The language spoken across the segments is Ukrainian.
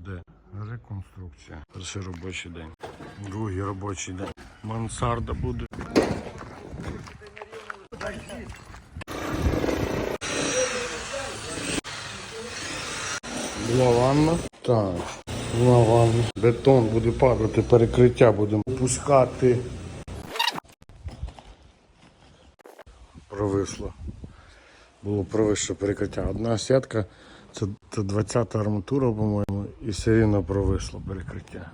буде реконструкція. Перший робочий день. Другий робочий день. Мансарда буде. Була ванна. Так. Була ванна. Бетон буде падати, перекриття будемо пускати. Провисло. Було провище перекриття. Одна сітка, це, це 20 арматура, по-моєму, і все рівно провисло перекриття.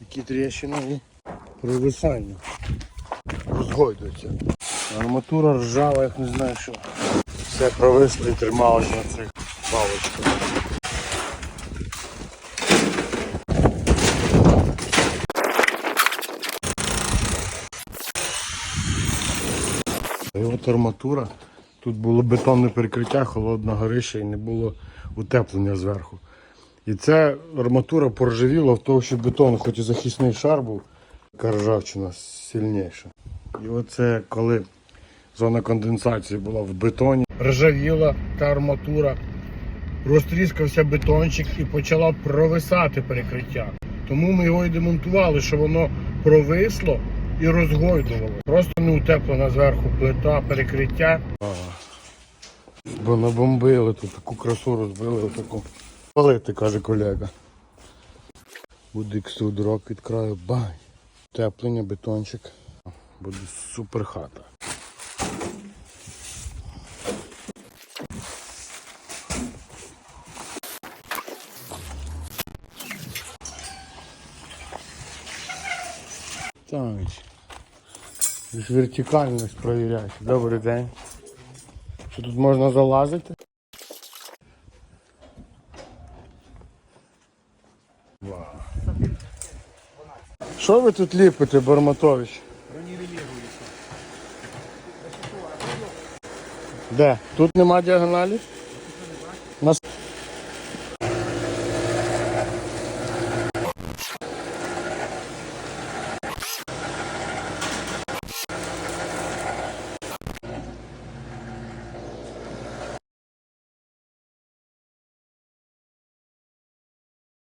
Які тріщини і провисання. Розгойдується. Арматура ржава, як не знаю що. Все провисло і трималося на цих паличках. І от арматура. Тут було бетонне перекриття, холодна горища і не було утеплення зверху. І ця арматура поржавіла в того, що бетон, хоч і захисний шар був, така ржавчина сильніша. І оце коли зона конденсації була в бетоні, ржавіла та арматура, розтріскався бетончик і почала провисати перекриття. Тому ми його і демонтували, що воно провисло і розгойдувало. Просто не утеплена зверху плита, перекриття. Бо набомбили тут таку красу розбили, отаку. Палити, каже колега. Буде екструдерок від краю, бай. Теплення, бетончик. Буде супер хата. Ж вертикальність провіряйте. Добрий день. Що тут можна залазити? Що ви тут ліпите, Барматович? Де? Тут нема діагоналі? Нас...